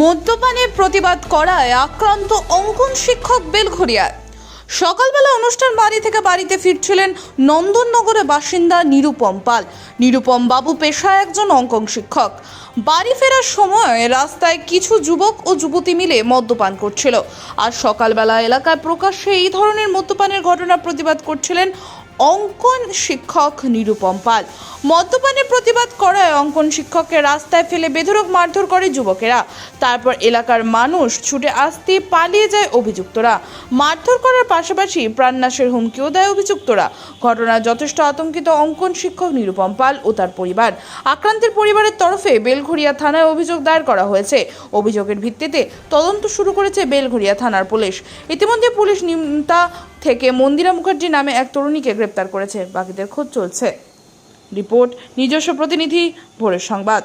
মদ্যপানের প্রতিবাদ করায় আক্রান্ত অঙ্কন শিক্ষক বেলঘরিয়ায় সকালবেলা অনুষ্ঠান বাড়ি থেকে বাড়িতে ফিরছিলেন নন্দননগরের বাসিন্দা নিরুপম পাল। নিরুপম বাবু পেশায় একজন অঙ্কন শিক্ষক। বাড়ি ফেরার সময় রাস্তায় কিছু যুবক ও যুবতী মিলে মদ্যপান করছিল। আর সকালবেলা এলাকায় প্রকাশ্যে এই ধরনের মদ্যপানের ঘটনার প্রতিবাদ করছিলেন অঙ্কন শিক্ষক নিরুপম পাল। মদ্যপানের প্রতিবাদ করায় অঙ্কন শিক্ষককে রাস্তায় ফেলে বেধরক মারধর করে যুবকেরা। তারপর এলাকার মানুষ ছুটে আসতে পালিয়ে যায় অভিযুক্তরা। মারধর করার পাশাপাশি প্রাণনাশের হুমকিও দেয় অভিযুক্তরা। ঘটনায় যথেষ্ট আতঙ্কিত অঙ্কন শিক্ষক নিরুপম পাল ও তার পরিবার। আক্রান্তের পরিবারের তরফে বেলঘরিয়া থানায় অভিযোগ দায়ের করা হয়েছে। অভিযোগের ভিত্তিতে তদন্ত শুরু করেছে বেলঘরিয়া থানার পুলিশ। ইতিমধ্যে পুলিশ নিমতা থেকে মন্দিরা মুখার্জি নামে এক তরুণীকে গ্রেপ্তার করেছে। বাকিদের খোঁজ চলছে। রিপোর্ট, নিজস্ব প্রতিনিধি, ভোরের সংবাদ।